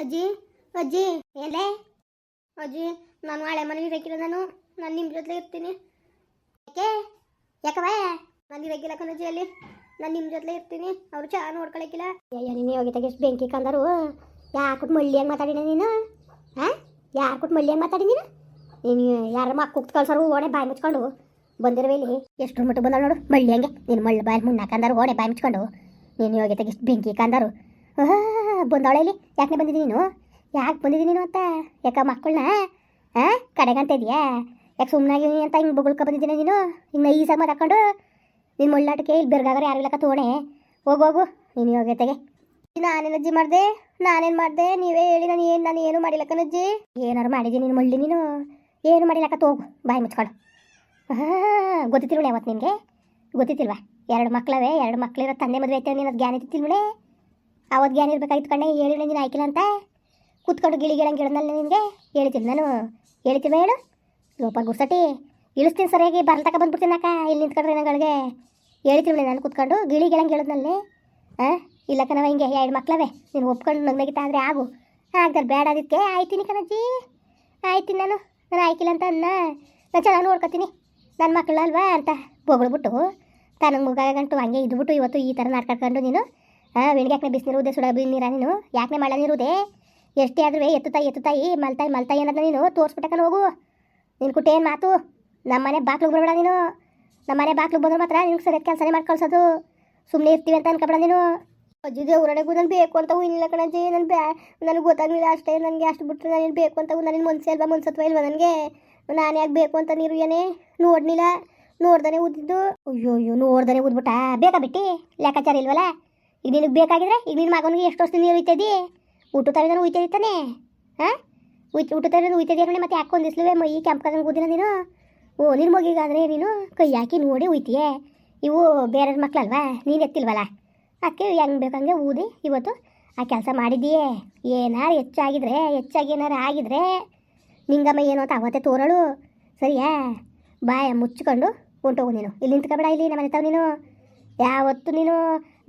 ಅಜ್ಜಿ ಅಜ್ಜಿ ಎಲ್ಲೇ ಅಜ್ಜಿ, ನಾನು ಹಳೆ ಮನೆಗೆ ಬೇಕಿಲ್ಲ ನಾನು. ನಾನು ನಿಮ್ಮ ಜೊತೆ ಇರ್ತೀನಿ. ಯಾಕೆ? ಯಾಕವೇ ನಾನು ಇರಕ್ಕಿಲ್ಲ ಕಣಜ್ಜಿ ಅಲ್ಲಿ. ನಾನು ನಿಮ್ಮ ಜೊತೆ ಇರ್ತೀನಿ. ಅವ್ರು ಚಾ ನೋಡ್ಕೊಳಕ್ಕಿಲ್ಲ ಅಯ್ಯೋ ನೀನು ಹೋಗಿ ತೆಗೆಸ್ ಬೆಂಕಿ ಕಂದರು. ಯಾಕೆ ಮಳ್ಳಿ ಹಂಗೆ ಮಾತಾಡಿನ ನೀನು? ಹಾಂ ಯಾರು ಕೊಟ್ಟು ಮಳ್ಳಿ ಹಂಗೆ ಮಾತಾಡಿ ನೀನು ನೀನು ಯಾರ ಮಕ್ಕ ಕಳ್ಸೋರು ಓಡೆ ಬಾಯಿ ಮುಚ್ಕೊಂಡು. ಬಂದಿರುವೆ ಇಲ್ಲಿ ಎಷ್ಟು ಮಟ್ಟ ಬಂದಳು ನೋಡು. ಮಳ್ಳಿ ಹಂಗೆ? ನೀನು ಮಳ್ಳಿ ಬಾಯಿ ಮುನ್ನಾಕಂದರು ಓಣೆ ಬಾಯಿ ಮುಚ್ಕೊಂಡು. ನೀನು ಹೋಗಿ ತೆಗಿಸ್ ಬೆಂಕಿ ಕಂದರು. ಬಂದವಳೆ ಇಲ್ಲಿ ಯಾಕೆ ಬಂದಿದ್ದೀನಿ ನೀನು? ಯಾಕೆ ಬಂದಿದ್ದೀನಿ ನೀನು ಅಂತ? ಯಾಕ ಮಕ್ಕಳನ್ನ? ಹಾಂ ಕಡೆಗಂತ ಇದೆಯಾ? ಯಾಕೆ ಸುಮ್ಮನಾಗಿ ಅಂತ ಹಿಂಗೆ ಬಗುಳ್ಕೊ ಬಂದಿದ್ದೀನಿ ನೀನು? ಹಿಂಗೆ ನೈಸಾಗಿ ಮಾತಾಕೊಂಡು ನಿನ್ನ ಮುಳ್ಳಾಟಕ್ಕೆ ಇಲ್ಲಿ ಬೆರ್ಗಾಗರ ಯಾರು ಇಲ್ಲಕ್ಕ ತೋಣೆ. ಹೋಗು ಹೋಗು. ನೀನು ಹೋಗೈತೆಗೆ ನಾನೇನು ಅಜ್ಜಿ ಮಾಡಿದೆ? ನಾನೇನು ಮಾಡಿದೆ? ನೀವೇ ಹೇಳಿ, ನಾನು ಏನು ನಾನು ಏನು ಮಾಡಿಲ್ಲ ಕಣಜ್ಜಿ ಏನಾರು ಮಾಡಿದ್ದೀನಿ ನೀನು ಮಳ್ಳಿ ನೀನು? ಏನು ಮಾಡಿಲ್ಲಕ್ಕ ಹೋಗು ಬಾಯಿ ಮುಚ್ಕೊಂಡು. ಹಾಂ ಗೊತ್ತಿತ್ತಿಲ್ವಳೆ ಅವತ್ತು ನಿನಗೆ? ಗೊತ್ತಿತ್ತಿಲ್ವಾ? ಎರಡು ಮಕ್ಕಳವೇ ಎರಡು ಮಕ್ಕಳಿರೋ ತಂದೆ ಮದುವೆ ಐತೆ ನೀನು ಅದು ಜ್ಞಾನ ಇತ್ತಿಲ್ವಳೆ ಅವತ್ತು ಜ್ಞಾನ ಇರ್ಬೇಕಾಗಿತ್ತು ಕಣ್ಣೆ ಹೇಳಿದ್ರೆ ನೀನು ಆಯ್ಕಿಲ್ಲ ಅಂತ. ಕೂತ್ಕೊಂಡು ಗಿಳಿ ಗಿಳಂಗೆ ಇಳನಲ್ಲ ನಿನಗೆ? ಹೇಳ್ತೀನಿ ನಾನು. ಹೇಳ್ತೀನಿ ಹೇಳು? ಲೋಪ ಗುರ್ಸಟಿ ಇಳಿಸ್ತೀನಿ ಸರಿಯಾಗಿ ಬರ್ಲತಕ ಬಂದ್ಬಿಡ್ತೀನಿ ಅಕ್ಕ, ಇಲ್ಲಿ ನಿಂತ್ಕೊಂಡ್ರೆ ನಂಗಳಿಗೆ ಹೇಳ್ತೀವಿ ನಾನು ಕೂತ್ಕೊಂಡು, ಗಿಳಿ ಗಿಳಂಗೆ ಹೇಳದ್ನಲ್ಲಿ. ಹಾಂ ಇಲ್ಲ ನಾವು ಹಿಂಗೆ ಎರಡು ಮಕ್ಳವೆ. ನೀನು ಒಪ್ಕೊಂಡು ನಗ್ನಗಿತ್ತ ಆದರೆ ಆಗು. ಆಗ್ತಾರೆ, ಬೇಡ ಅದಕ್ಕೆ. ಆಯ್ತೀನಿ ಕಣಜ್ಜಿ. ಆಯ್ತೀನಿ ನಾನು. ನಾನು ಆಯ್ಕಿಲ್ಲ ಅಂತ ಅನ್ನ. ನಾನು ಚೆನ್ನಾಗಿ ನೋಡ್ಕೊತೀನಿ. ನನ್ನ ಮಕ್ಕಳಲ್ವಾ ಅಂತ ಬೊಗಳ್ಬಿಟ್ಟು, ತನಗೆ ಮುಗ ಗಂಟು ಹಂಗೆ ಇದ್ಬಿಟ್ಟು ಇವತ್ತು ಈ ಥರ ನಾಟ್ಕಡ್ಕೊಂಡು ನೀನು ಹಾಂ ಬಿಸಿ ಬಿಸಿನೀರು ಉದೇ ಸುಡ ನೀರ ನೀನು? ಯಾಕೆ ಮಳೆ ನೀರುದೆ? ಎಷ್ಟೇ ಆದ್ರೂ ಎತ್ತು ತಾಯಿ ಎತ್ತು ತಾಯಿ ಮಲ್ತಾಯಿ ಮಲ್ತಾಯಿ ಏನಂತ ನೀನು? ತೋರಿಸ್ಬಿಟ್ಟಕ್ಕ ಹೋಗು. ನಿನ್ನ ಕುಟ್ಟೆ ಏನು ಮಾತು? ನಮ್ಮನೆ ಬಾಕ್ಲಿಗೆ ಬರಬೇಡ ನೀನು. ನಮ್ಮನೆ ಬಾಕ್ಲಿಗೆ ಬಂದ್ರೆ ಮಾತ್ರ ನಿನ್ಗೆ ಸರಿಯಾದ ಕೆಲಸನೇ ಮಾಡಿ ಕಳ್ಸೋದು. ಸುಮ್ಮನೆ ಇರ್ತೀವಿ ಅಂತ ಅನ್ಕೊಬೇಡ ನೀನು. ಅಜ್ಜಿದೆ ಹೊರಡೆಗೂ ನಾನು ಬೇಕು ಅಂತ ಇಲ್ಲ ಕಣಜ್ಜಿ. ನನ್ನ ಬ್ಯಾ, ನನಗೆ ಗೊತ್ತಾಗಲಿಲ್ಲ ಅಷ್ಟೇ. ನನಗೆ ಅಷ್ಟು ಬಿಟ್ಟರೆ ನಾನು ಬೇಕು ಅಂತ ನನಗೆ ಮನ್ಸೆ ಅಲ್ವಾ, ಮನ್ಸತ್ವ ಇಲ್ವಾ ನನಗೆ? ನಾನು ಯಾಕೆ ಬೇಕು ಅಂತ ನೀರು ಏನೇ? ನೋಡ್ನಿಲ್ಲ ನೋಡ್ದಾನೆ ಉದ್ದಿದ್ದು ಅಯ್ಯೋ ಅಯ್ಯೋ ನೋಡ್ದಾನೆ ಉದ್ಬಿಟ್ಟ ಬೇಕಾ ಬಿಟ್ಟು? ಲೆಕ್ಕಾಚಾರ ಇಲ್ವಲ್ಲ? ಈಗ ನಿನಗೆ ಬೇಕಾಗಿದ್ರೆ, ಈಗ ನಿನ್ನ ಮಗನಿಗೆ ಎಷ್ಟು ವರ್ಷದಿಂದ ನೀರು ಉಯ್ತದಿ? ಊಟ ತರದನು ಉಯ್ತದಿ ತಾನೆ? ಹಾಂ? ಉಯ್ತು ಊಟ ತರದು ಉಯ್ತದಿ ನೋಡಿ ಮತ್ತೆ ಯಾಕೆ ಒಂದಿಸ್ಲುವೆ ಮೈ ಕೆಂಪು ಕದಂಗೆ ಕೂದಿಲ್ಲ ನೀನು? ಓ ನಿನ್ನ ಮಗಿಗಾದ್ರೆ ನೀನು ಕೈ ಹಾಕಿ ನೋಡಿ ಉಯ್ತೀಯೇ? ಇವು ಬೇರೆ ಮಕ್ಕಳಲ್ವಾ ನೀನು ಎತ್ತಿಲ್ವಲ್ಲ? ಅದಕ್ಕೆ ಹೆಂಗೆ ಬೇಕಂಗೆ ಊದಿ ಇವತ್ತು ಆ ಕೆಲಸ ಮಾಡಿದ್ದೀಯೇ. ಏನಾರು ಹೆಚ್ಚಾಗಿದ್ರೆ, ಹೆಚ್ಚಾಗಿ ಏನಾರು ಆಗಿದ್ರೆ ನಿಂಗಮ್ಮ ಏನು ಅಂತ ಅವತ್ತೇ ತೋರಳು. ಸರಿಯಾ? ಬಾಯ ಮುಚ್ಚಿಕೊಂಡು ಹೊಂಟೋಗು ನೀನು. ಇಲ್ಲಿ ನಿಂತ್ಕೊಬೇಡ, ಇಲ್ಲಿ ನಮ್ಮ ಮನೆ ನೀನು. ಯಾವತ್ತು ನೀನು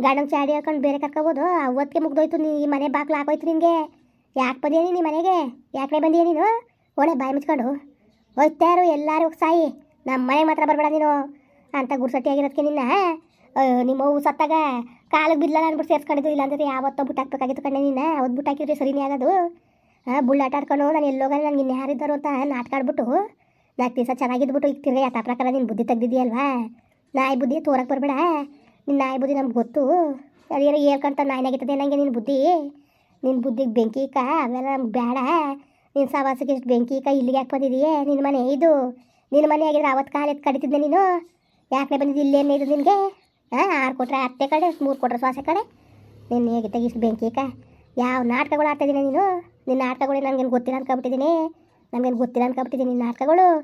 ಗಾರ್ಡನ್ ಚಾಡಿ ಹಾಕೊಂಡು ಬೇರೆ ಕರ್ಕೋಬೋದು? ಅವತ್ತಿಗೆ ಮುಗ್ದೋಯ್ತು ನೀ ಈ ಮನೆ ಬಾಕ್ಲು ಹಾಕೋಯ್ತು ನಿನಗೆ. ಯಾಕೆ ಬಂದಿಯ ನೀನು ಮನೆಗೆ? ಯಾಕೆ ಬಂದಿಯ ನೀನು? ಒಳ್ಳೆ ಬಾಯಿ ಮುಚ್ಕೊಂಡು. ಹೋಯ್ತಾರು ಎಲ್ಲರೂ ಸಾಯಿ. ನಮ್ಮ ಮನೆ ಮಾತ್ರ ಬರಬೇಡ ನೀನು. ಅಂತ ಗುರ್ಸಟ್ಟಿ ಆಗಿರೋದಕ್ಕೆ ನಿನ್ನ ನಿಮ್ಮ ಅವ್ವ ಸತ್ತಾಗ ಕಾಲಿಗೆ ಬಿದ್ದಲ್ಲ ಅಂದ್ಬಿಟ್ಟು ಸೇರ್ಸ್ಕೊಂಡಿದ್ದು ಇಲ್ಲ ಅಂದ್ರೆ ಯಾವತ್ತೋ ಬಿಟ್ಟು ಹಾಕ್ಬೇಕಾಗಿತ್ತು ಕಣ್ಣೆ ನೀನು? ಅವತ್ತು ಬುಟ್ಟು ಹಾಕಿದ್ರೆ ಸರಿನೇ ಆಗೋದು. ಹಾಂ ಬುಳ್ಳಾಟ ಆಡ್ಕೊಂಡು ನಾನು ಎಲ್ಲೋಗಲ್ಲ ನನಗೆ ಇನ್ನು ಯಾರಿದ್ದಾರೋ ಅಂತ ನಾಟಕ ಆಡ್ಬಿಟ್ಟು. ನಾಲ್ಕು ದಿವಸ ಚೆನ್ನಾಗಿದ್ಬಿಟ್ಟು ಈಗ ತಿರ್ಗಿ ಯಥಾ ಪ್ರಕಾರ ನಿನ್ನ ಬುದ್ಧಿ ತೆಗ್ದಿದ್ಯಲ್ವಾ ನಾಯಿ ಬುದ್ಧಿ ತೋರಕ್ಕೆ ಬರಬೇಡ. ನಿನ್ನ ನಾಯಿ ಬುದ್ಧಿ ನಮ್ಗೆ ಗೊತ್ತು. ಅದೇನೋ ಹೇಳ್ಕೊಂತ ನಾಯಿನಾಗಿರ್ತದೆ ನನಗೆ ನಿನ್ನ ಬುದ್ಧಿ. ನಿನ್ನ ಬುದ್ಧಿಗೆ ಬೆಂಕಿ ಕಾ, ಅವೆಲ್ಲ ನಮ್ಗೆ ಬೇಡ. ನಿನ್ನ ಸವಾಸಕ್ಕೆ ಎಷ್ಟು ಬೆಂಕಿ ಕ, ಇಲ್ಲಿಗೆ ಯಾಕೆ ಬಂದಿದೆಯೇ ನಿನ್ನ ಮನೆ ಇದು. ನಿನ್ನ ಮನೆ ಆಗಿದ್ರೆ ಅವತ್ತು ಕಾಲ ಎತ್ತು ಕಡಿತಿದ್ದೆ ನೀನು. ಯಾಕೆ ಬಂದಿದ್ದು, ಇಲ್ಲೇನೇ ಇದು ನಿನಗೆ? ಹಾಂ, ಆರು ಕೊಟ್ಟರೆ ಅತ್ತೆ ಕಡೆ, ಮೂರು ಕೊಟ್ರೆ ಸ್ವಾಸೆ ಕಡೆ. ನಿನ್ನ ಹೇಗೆ ಇಷ್ಟು ಬೆಂಕಿ ಕ. ಯಾವ ನಾಟಕಗಳು ಆಡ್ತಾಯಿದ್ದೀನಿ ನೀನು? ನಿನ್ನ ನಾಟಕಗಳು ನನಗೇನು ಗೊತ್ತಿಲ್ಲ ಅನ್ಕೊಬಿಟ್ಟಿದ್ದೀನಿ. ನಮಗೇನು ಗೊತ್ತಿಲ್ಲ ಅನ್ಕೊಬಿಟ್ಟಿದ್ದೀನಿ ನಿನ್ನ ನಾಟಕಗಳು.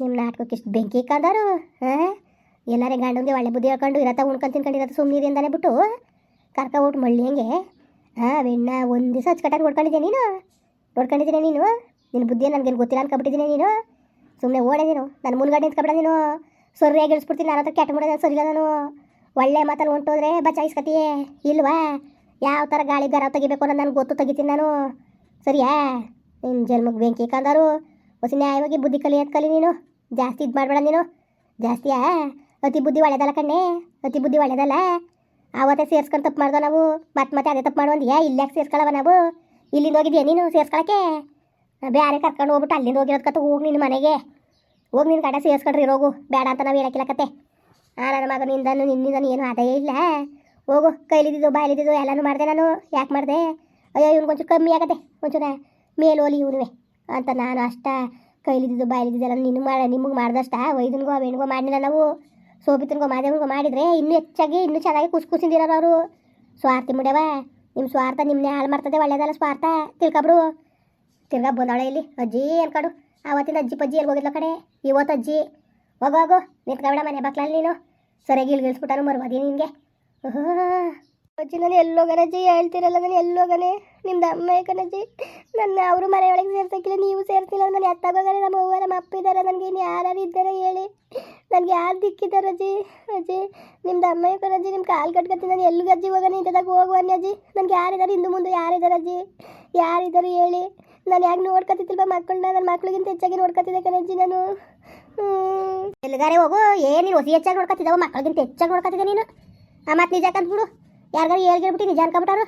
ನಿಮ್ಮ ನಾಟಕಕ್ಕೆ ಇಷ್ಟು ಬೆಂಕಿ ಕಂದರು ಹಾಂ? ಎಲ್ಲಾರೇ ಗಂಡನಿಗೆ ಒಳ್ಳೆ ಬುದ್ಧಿ ಹೇಳ್ಕೊಂಡು ಇರತ್ತ ಉಣ್ಕೊಂಡು ತಿನ್ಕೊಂಡಿರತ್ತ ಸುಮ್ಮನೆ ಅಂತಾನೆ ಬಿಟ್ಟು ಕರ್ಕೊಬಿಟ್ಟು ಮಳ್ಳಿ ಹೆಂಗೆ? ಹಾಂ ಬೆಣ್ಣ, ಒಂದು ದಿವಸ ಅಚ್ಚುಕಟ್ಟಾಗಿ ನೋಡ್ಕೊಂಡಿದ್ದೆ ನೀನು? ನೋಡ್ಕೊಂಡಿದ್ದೀನಿ ನೀನು? ನಿನ್ನ ಬುದ್ಧಿ ನನಗೇನು ಗೊತ್ತಿಲ್ಲ ಅನ್ಕೊಬಿಟ್ಟಿದ್ದೀನಿ ನೀನು? ಸುಮ್ಮನೆ ಓಡೆ ನೀನು ನನ್ನ ಮುನ್ಗಡೆ ನಿಂತ್ಕೊಬೇಡ ನೀನು. ಸೊರ್ರಿಯಾಗಿ ಇಳಿಸ್ಬಿಡ್ತೀನಿ ನಾನು ಹತ್ರ ಕೆಟ್ಟ ಮುಡಿದ ಸರಿಲ್ಲ ನಾನು. ಒಳ್ಳೆ ಮಾತಲ್ಲಿ ಹೊಂಟೋದ್ರೆ ಬಚಾಯಿಸ್ಕತಿಯೇ, ಇಲ್ವಾ? ಯಾವ ಥರ ಗಾಳಿ ಗರ ತೆಗಿಬೇಕು ಅನ್ನೋ ನನಗೆ ಗೊತ್ತು, ತೆಗಿತೀನಿ ನಾನು. ಸರಿಯಾ? ನಿನ್ನ ಜನ್ಮಕ್ಕೆ ಬೆಂಕಿ ಕಂದರು ಹೊಸ ನ್ಯಾಯವಾಗಿ ಬುದ್ಧಿ ಕಲಿ ಕಲಿ ನೀನು. ಜಾಸ್ತಿ ಇದು ಮಾಡಬೇಡ ನೀನು. ಜಾಸ್ತಿಯಾ? ಅತಿ ಬುದ್ಧಿ ಒಳ್ಳೆದಲ್ಲ ಕಣ್ಣೆ? ಅತಿ ಬುದ್ಧಿ ಒಳ್ಳೇದಲ್ಲ? ಆವತ್ತೆ ಸೇರ್ಸ್ಕೊಂಡು ತಪ್ಪು ಮಾಡ್ದೋ ನಾವು? ಮತ್ತೆ ಮತ್ತೆ ಅದೇ ತಪ್ಪು ಮಾಡುವಂದಿಯಾ? ಇಲ್ಲಾಕೆ ಸೇರ್ಸ್ಕೊಳ್ಳವ ನಾವು? ಇಲ್ಲಿಂದ ಹೋಗಿದ್ಯಾ ನೀನು ಸೇರ್ಸ್ಕೊಳಕ್ಕೆ? ಬೇರೆ ಕರ್ಕೊಂಡು ಹೋಗ್ಬಿಟ್ಟು ಅಲ್ಲಿಂದ ಹೋಗಿರೋದ್ಕತ್ತ ಹೋಗಿ ನಿನ್ನ ಮನೆಗೆ. ಹೋಗಿ ನಿನ್ನ ಕಡೆ ಸೇರ್ಸ್ಕೊಂಡ್ರಿ ಇರೋಗು. ಬೇಡ ಅಂತ ನಾವು ಹೇಳಕ್ಕಿಲ್ಲ ಕತೆ. ಆ, ನನ್ನ ಮಗನಿಂದನು ನಿನ್ನಿಂದನು ಏನು ಆದಾಯ ಇಲ್ಲ. ಹೋಗು ಕೈಲಿದ್ದು ಬಾಯಲಿದ್ದು ಎಲ್ಲನೂ ಮಾಡಿದೆ ನಾನು. ಯಾಕೆ ಮಾಡಿದೆ? ಅಯ್ಯೋ ಇವ್ನು ಒಂಚೂರು ಕಮ್ಮಿ ಆಗತ್ತೆ ಒಂಚೂರ ಮೇಲೋಲಿ ಇವನುವೆ ಅಂತ ನಾನು ಅಷ್ಟ ಕೈಲಿದ್ದು ಬಾಯಲಿದ್ದೆಲ್ಲ ನಿನ್ನ ಮಾಡ ನಿಮಗೆ ಮಾಡ್ದಷ್ಟ? ವೈದನ್ಗೋ ವೇಣಿಗೋ ಮಾಡಿಲ್ಲ ನಾವು. ಸೋಬಿತನ್ಗೋ ಮಾದೇವನ್ಗೋ ಮಾಡಿದರೆ ಇನ್ನೂ ಹೆಚ್ಚಾಗಿ, ಇನ್ನೂ ಚೆನ್ನಾಗಿ ಕುಸ್ ಕುಸಿದಿರೋರು ಅವರು. ಸ್ವಾರ್ಥಿ ಮುಡ್ಯವ ನಿಮ್ಮ ಸ್ವಾರ್ಥ ನಿಮ್ಮನ್ನೇ ಹಾಳು ಮಾಡ್ತದೆ, ಒಳ್ಳೇದಲ್ಲ ಸ್ವಾರ್ಥ. ತಿಳ್ಕೊಬಿಡು. ತಿರ್ಗ ಬಂದವಳೆ ಇಲ್ಲಿ. ಅಜ್ಜಿ ಅನ್ಕೊಂಡು ಆವತ್ತಿಂದ ಅಜ್ಜಿ ಪಜ್ಜಿ ಎಲ್ಲಿ ಹೋಗಿದ್ಲ ಕಡೆ? ಇವತ್ತು ಅಜ್ಜಿ. ಹೋಗೋ, ಹೋಗು. ನಿಂತ್ಕೊಬೇಡ ಮನೆ ಬಾಕ್ಲಲ್ಲಿ ನೀನು. ಸರಿಯಾಗಿ ಇಳ್ಗಿಳಿಸ್ಬಿಟ್ಟಾನು ಮರ್ಬೋದಿ ನಿನಗೆ. ಅಜ್ಜಿ ನಾನು ಎಲ್ಲೋಗನಜ್ಜಿ ಹೇಳ್ತಿರಲ್ಲ ನಾನು ಎಲ್ಲೋಗನೆ ನಿಮ್ದು ಅಮ್ಮ ಕಣಜ್ಜಿ ನನ್ನ ಅವರು ಮನೆಯೊಳಗೆ ಸೇರ್ಸಕ್ಕಿಲ್ಲ, ನೀವು ಸೇರ್ತಿಲ್ಲ ನಾನು ಎತ್ತಾಗೋಗನೆ ನಮ್ಮ ಅವ್ವ, ನಮ್ಮ ಅಪ್ಪ ಇದ್ದಾರೆ ನನಗೆ ಇನ್ನು ಯಾರು ಇದ್ದಾರೆ ಹೇಳಿ. ನನಗೆ ಯಾರು ದಿಕ್ಕಿದ್ದಾರೆ ಅಜ್ಜಿ? ಅಜ್ಜಿ, ನಿಮ್ದು ಅಮ್ಮ ಕಣಜ್ಜಿ ನಿಮ್ಮ ಕಾಲು ಕಟ್ಕೊತೀನಿ, ನಾನು ಎಲ್ಲಿಗೆ ಅಜ್ಜಿ ಹೋಗೋಣ ಇಂಥದಾಗ ಹೋಗುವ ಅಜ್ಜಿ? ನನಗೆ ಯಾರಿದ್ದಾರೆ? ಹಿಂದೆ ಮುಂದೆ ಯಾರಿದ್ದಾರೆ ಅಜ್ಜಿ? ಯಾರಿದ್ದಾರೆ ಹೇಳಿ? ನಾನು ಯಾಕೆ ನೋಡ್ಕೊತಿದ್ದಿಲ್ವ ಮಕ್ಕಳನ್ನ? ನನ್ನ ಮಕ್ಳಿಗಿಂತ ಹೆಚ್ಚಾಗಿ ನೋಡ್ಕೊತಿದ್ದೆ ಕಣಜ್ಜಿ ನಾನು. ಎಲ್ಲಿಗಾರೆ ಹೋಗು? ಏನು ನೀನು ಹೊಸಿ ಹೆಚ್ಚಾಗಿ ನೋಡ್ಕೊತಿದ್ದಾವ ಮಕ್ಕಳಿಗಿಂತ ಹೆಚ್ಚಾಗಿ ನೋಡ್ಕೊತಿದ್ದೆ ನೀನು. ಆ ಮಾತು ನಿಜ ಕಂದ್ಬಿಡು ಯಾರಿಗಾರು ಹೇಳ್ಬಿಟ್ಟು ನಿಜ ಅನ್ಕೊಬಿಟ್ಟಾರು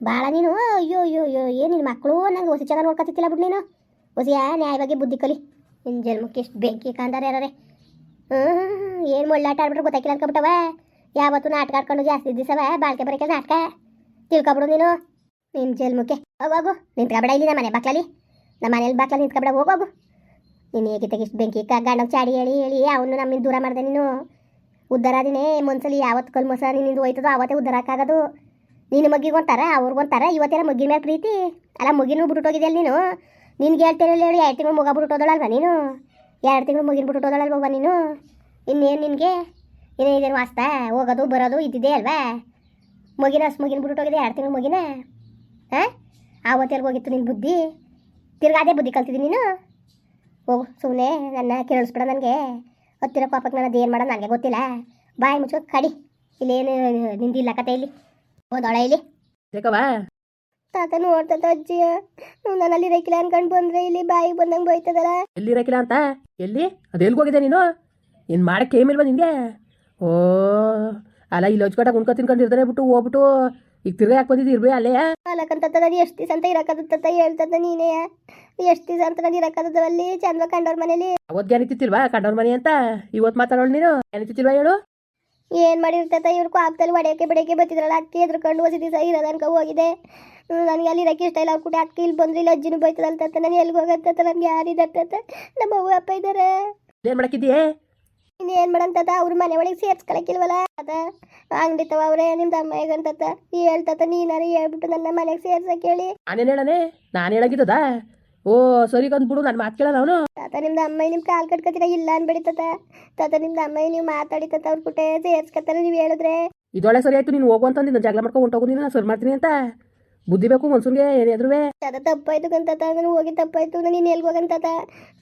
ಭಾಳ ನೀನು, ಅಯ್ಯೋ ಅಯ್ಯೋ ಅಯ್ಯೋ, ಏನು ನಿನ್ನ ಮಕ್ಕಳು ನಂಗೆ ಹೊಸಿ ಚೆನ್ನಾಗಿ ನೋಡ್ಕೊತಿತ್ತಿಲ್ಲ ಬಿಡು ನೀನು. ಹೊಸಿಯ ನ್ಯಾಯವಾಗಿ ಬುದ್ಧಿ ಕಲಿ. ನಿನ್ನ ಜನ್ಮಕ್ಕೆ ಎಷ್ಟು ಬೆಂಕಿ ಕಂದಾರೆ ಯಾರೇ ಹ್ಞೂ ಏನು ಮೊಳ್ಳಾಟ ಆಡ್ಬಿಟ್ರೆ ಗೊತ್ತಾಗಿಲ್ಲ ಅನ್ಕೊಬಿಟ್ಟವ. ಯಾವತ್ತು ನಾಟಕ ಆಡ್ಕೊಂಡು ಜಾಸ್ತಿ ದಿವಸವ ಬಾಳ್ಕೆ ಬರೋಕೆ ನಾಟಕ. ತಿಳ್ಕೊಬಿಡು ನೀನು. ನಿನ್ನ ಜನ್ಮಕ್ಕೆ ಹೋಗೋಗು ನಿಂತ್ಕೊಬೇಡ ಇಲ್ಲಿ ನಮ್ಮ ಮನೆ ಬಾಕ್ಲಲ್ಲಿ ನಮ್ಮ ಮನೇಲಿ ಬಾಕ್ಲಲ್ಲಿ ನಿಂತ್ಕೊಬೇಡ ಹೋಗೋಗು ನೀನು ಹೇಗೆ ಇಷ್ಟು ಬೆಂಕಿ ಕ ಚಾಡಿ ಹೇಳಿ ಹೇಳಿ, ಅವನು ನಮ್ಮಿಂದ ದೂರ ಮಾಡಿದೆ ನೀನು. ಉದ್ಧಾರ ಆದಿನೇ ಮನ್ಸಲ್ಲಿ ಯಾವತ್ತು ಕಲ್ ಮಸ ನಿನ್ನಿಂದ ಹೋಯ್ತದೋ ನಿನ್ನ ಆಗೋದು ನೀನು ಮಗ್ಗಿಗೊಂತಾರ ಅವ್ರಿಗೊಂತಾರ ಇವತ್ತೆಲ್ಲ ಮಗ್ಗಿ ಮೇಲೆ ಪ್ರೀತಿ? ಅಲ್ಲ ಮಗಿನೂ ಬಿಟ್ಬಿಟ್ಟೋಗಿದೆಯಲ್ಲ ನೀನು? ನಿನ್ಗೆ ಹೇಳ್ತೇನೆ ಹೇಳಿ, ಎರಡು ತಿಂಗಳು ಮಗ ಬಿಟ್ಬಿಟ್ಟೋದಳಲ್ವ ನೀನು? ಎರಡು ತಿಂಗಳು ಮುಗಿನ ಬಿಟ್ಬಿಟ್ಟೋದಳಲ್ವ ನೀನು? ಇನ್ನೇನು ನಿನಗೆ? ಇನ್ನೇನು ವಾಸ್ತಾ? ಹೋಗೋದು, ಬರೋದು ಇದ್ದಿದ್ದೇ ಅಲ್ವಾ? ಮಗಿನ ಅಷ್ಟು ಮುಗಿನ ಬಿಟ್ಬಿಟ್ಟೋಗಿದೆ ಎರಡು ತಿಂಗಳು ಮಗಿನ ಹಾಂ ಆವತ್ತೆಲ್ಗೆ ಹೋಗಿತ್ತು ನಿನ್ನ ಬುದ್ಧಿ? ತಿರ್ಗಾ ಬುದ್ಧಿ ಕಲ್ತಿದ್ದೀನಿ ನೀನು? ಹೋಗು ಸುಮ್ಮನೆ ನನ್ನ ಕೇಳಿಸ್ಬಿಡ ನನಗೆ. ಹತ್ತಿರ ಕೋಪಕ್ಕೆ ನಾನು ಅದೇನು ಮಾಡೋದು ನನಗೆ ಗೊತ್ತಿಲ್ಲ. ಬಾಯಿ ಮುಚ್ಕೋ ಕಡಿ. ಇಲ್ಲೇನು ನಿಂದಿಲ್ಲ ಕತೆ ಇಲ್ಲಿ. ಹೋದೊಳ ಇಲ್ಲಿ. ಯಾಕವ ತಾತ ನೋಡ್ತದ ಅಜ್ಜಿ ನಾನು ಅಲ್ಲಿ ರೈಕಿಲ್ಲ ಅನ್ಕೊಂಡು ಬಂದ್ರೆ ಇಲ್ಲಿ ಬಾಯಿ ಬಂದಂಗೆ ಬೈತದಲ್ಲ ಎಲ್ಲಿರಕಿಲ್ಲ ಅಂತ? ಎಲ್ಲಿ? ಅದೆಲ್ಗೆ ಹೋಗಿದೆ ನೀನು? ಏನು ಮಾಡಕ್ಕೆ ಏಮಿಲ್ವ ನಿನಗೆ ಓ ಅಲ್ಲ ಇಲ್ಲಿ ಹಚ್ಕೊಟ್ಟಾಗ ಉಣ್ಕೊ ತಿನ್ಕೊಂಡಿರ್ತಾರೆ ಬಿಟ್ಟು ಹೋಗ್ಬಿಟ್ಟು ಈಗ ತಿರ್ಗಾ ಯಾಕೆ ಬಂದಿದ್ದು? ಇರ್ಬೇ ಅಲ್ಲೇ? ಅಲ್ಲಕ್ಕಂತ ನಾನು ಎಷ್ಟು ದಿವಸ ಅಂತ ಇರಕ್ಕಂತ ಹೇಳ್ತದ ನೀನೇ. ಎಷ್ಟು ದಿವಸ ಅಂತ ನಾನು ಇರಕ್ಕದ ಅಲ್ಲಿ ಚಂದ ಕಂಡವ್ರ ಮನೇಲಿ. ಅವತ್ತು ಜ್ಞಾನಿತಿತ್ತಿಲ್ವಾ ಕಂಡವ್ರ ಮನೆ ಅಂತ? ಇವತ್ತು ಮಾತಾಡೋಳು ನೀನು? ಜ್ಞಾನಿತಿತ್ತಿಲ್ವಾ ಹೇಳು? ಏನ್ ಮಾಡಿರ್ತೈತ? ಇವ್ರ ಕಾಪ್ದಲ್ಲಿ ಒಡೆಯಕ್ಕೆ ಬಿಡಕ್ಕೆ ಬತ್ತಿದ್ರಲ್ಲ ಅಕ್ಕಿ ಎದ್ರುಕೊಂಡು ಹೊಸ ದಿವಸ ಇರೋದು ಅನ್ಕೊ ಹೋಗಿದೆ. ನನಗೆ ಅಲ್ಲಿ ಇರಕ್ಕೆ ಇಷ್ಟ ಇಲ್ಲ. ಅವ್ರ ಅಕ್ಕಿ ಇಲ್ಲಿ ಬಂದ್ರೆ ಇಲ್ಲಿ ಅಜ್ಜಿನೂ ಬೈತದಂತ ನಾನು ಎಲ್ಲಿಗೆ ಹೋಗತ್ತ ನಮ್ಗೆ ಯಾರಿದತ್ತ ನಮ್ಮ ಅವ್ವ ಅಪ್ಪ ಇದ್ದಾರೆ ಏನ್ ಮಾಡಕ್ಕಿದ್ದೀಯೇ? ಇನ್ನೇನ್ ಮಾಡಂತದ? ಅವ್ರ ಮನೆ ಒಳಗೆ ಸೇರ್ಸ್ಕೊಳಕಿಲ್ವಲ್ಲ ಅದ? ಅಂಗಡಿ ತವ ಅವ್ರೆ ನಿಮ್ದು ಅಮ್ಮ ಈ ಹೇಳ್ತತ ನೀನಾರು ಹೇಳ್ಬಿಟ್ಟು ನನ್ನ ಮನೆಗೆ ಸೇರ್ಸಕ್ ಹೇಳಿ. ನಾನೇನು ಹೇಳನೆ ನಾನು ಹೇಳಾಗಿದ್ದದ? ಓ ಸರಿ ಬಿಡು ನಾನು ಮಾತು ಕೇಳಲ್ಲ ಅವನು. ತಾತ ನಿಮ್ದು ಅಮ್ಮ ನಿಮ್ ಕಾಲ್ ಕಟ್ಕೊತೀರ ಇಲ್ಲ ಅನ್ಬೇಡಿ ತಾತ ತಾತ ನಿಮ್ದು ಅಮ್ಮ ನೀವು ಮಾತಾಡಿತತ ಅವ್ರ ಕುಟೆ ಸೇರ್ಸ್ಕತ್ತಾರ ನೀವು ಹೇಳಿದ್ರೆ? ಇದೊಳೆ ಸರಿ ಆಯ್ತು ನೀನು ಹೋಗು ಅಂತ ನಿನ್ನ ಜಗಳ ಮಾಡ್ಕೊಂಡು ಹೊಂಟೋಗು ನೀನು ನಾನು ಸರಿ ಮಾಡ್ತೀನಿ ಅಂತ. ಬುದ್ಧಿ ಬೇಕು ಮನ್ಸೂನ್ಗೆ ಏನಾದ್ರೂ ತಾತ ತಪ್ಪಾಯ್ತು ಕಂತಾತ ನಾನು ಹೋಗಿ ತಪ್ಪಾಯ್ತು ನಾನು ಇನ್ನು ಎಲ್ಗೆ ಹೋಗಂತಾತ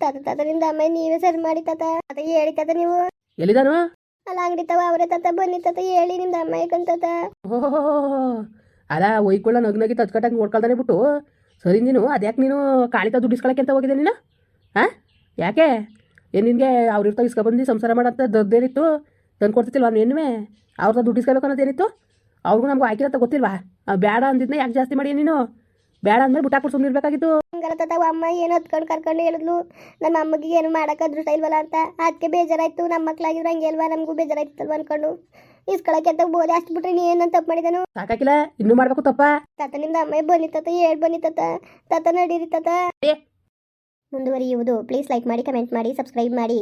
ತಾತ ತಾತ ಅಮ್ಮ ನೀವೇ ಸರಿ ಮಾಡಿ ತಾತ ತಾತ ಹೇಳಿ ತಾತ ನೀವು. ಎಲ್ಲಿದಾನು ಅಲ್ಲ ಅಂಗಡಿ ತವ ಅವರೇ ತಾತ ಬನ್ನಿ ತಾತ ಹೇಳಿ ನಿಮ್ದು ಅಮ್ಮ ಕಂತತ ಅಲ್ಲ ಒಯ್ಕೊಳ್ಳ ನಗ್ನಗಿ ತಚ್ಕಟ್ಟಾಗಿ ನೋಡ್ಕೊಳ್ತಾನೆ ಬಿಟ್ಟು. ಸರಿ ನೀನು ಅದ್ಯಾಕೆ ನೀನು ಕಾಳಿತ ದುಡ್ಡಿಸ್ಕೊಳಕ್ಕೆ ಅಂತ ಹೋಗಿದೆ ನೀನು? ಹಾ? ಯಾಕೆ? ಏನು ನಿನಗೆ ಅವ್ರ ಇರ್ತಾವ ಇಸ್ಕೊಬಂದು ಸಂಸಾರ ಮಾಡಂತ ದದ್ದೇನಿತ್ತು ತಂದು ಕೊಡ್ತಿತ್ತಿಲ್ವ ನೀನುವೇ? ಅವ್ರ ದುಡ್ಡು ಇಸ್ಕೋಬೇಕು ಅನ್ನೋದೇನಿತ್ತು? ಅವ್ರಿಗೂ ನಮ್ಗೆ ಹಾಕಿರತ್ತ ಗೊತ್ತಿಲ್ವಾ? ಬೇಡ ಅಂದಿದ್ನ ಯಾಕೆ ಜಾಸ್ತಿ ಮಾಡಿ ನೀನು? ಬೇಡ ಅಂದ್ಮೇಲೆ ಬಿಟ್ಟಾಕ್ಬಿಟ್ಟು ಸುಮ್ಮನೆ ಇರ್ಬೇಕಾಗಿತ್ತು ಹಂಗಲತ್ತವ ತಾತ ಅಮ್ಮ ಏನು ಹತ್ಕೊಂಡು ಕರ್ಕೊಂಡು ಹೇಳಿದ್ಲು. ನಮ್ಮ ಅಮ್ಮಗೆ ಏನು ಮಾಡಕ್ಕೆ ಅದೃಷ್ಟ ಇಲ್ವಲ್ಲ ಅಂತ. ಅದಕ್ಕೆ ಬೇಜಾರಾಯ್ತು. ನಮ್ಮ ಮಕ್ಕಳಾಗಿದ್ರು ಹಂಗೆ ಅಲ್ವಾ? ನಮಗೂ ಬೇಜಾರಾಯ್ತಲ್ವ ಅನ್ಕೊಂಡು. ಇಸ್ಕೊಳಕ್ಕೆ ಅಂತ ಅಷ್ಟು ಬಿಟ್ರೆ ನೀ ಏನಂತ ತಪ್ಪು ಮಾಡಿದನು? ಸಾಕಾಕಿಲ್ಲ ಇನ್ನೂ ಮಾಡಬೇಕು ತಪ್ಪ. ತಾತ ನಿಮ್ದು ಅಮ್ಮ ಬನ್ನಿ ತಾತ? ಹೇಳ್ ಬನ್ನಿ ತಾತ? ತಾತ ನಡೀರಿ ತಾತ. ಮುಂದುವರಿಯುವುದು. ಪ್ಲೀಸ್ ಲೈಕ್ ಮಾಡಿ ಕಮೆಂಟ್ ಮಾಡಿ ಸಬ್ಸ್ಕ್ರೈಬ್ ಮಾಡಿ.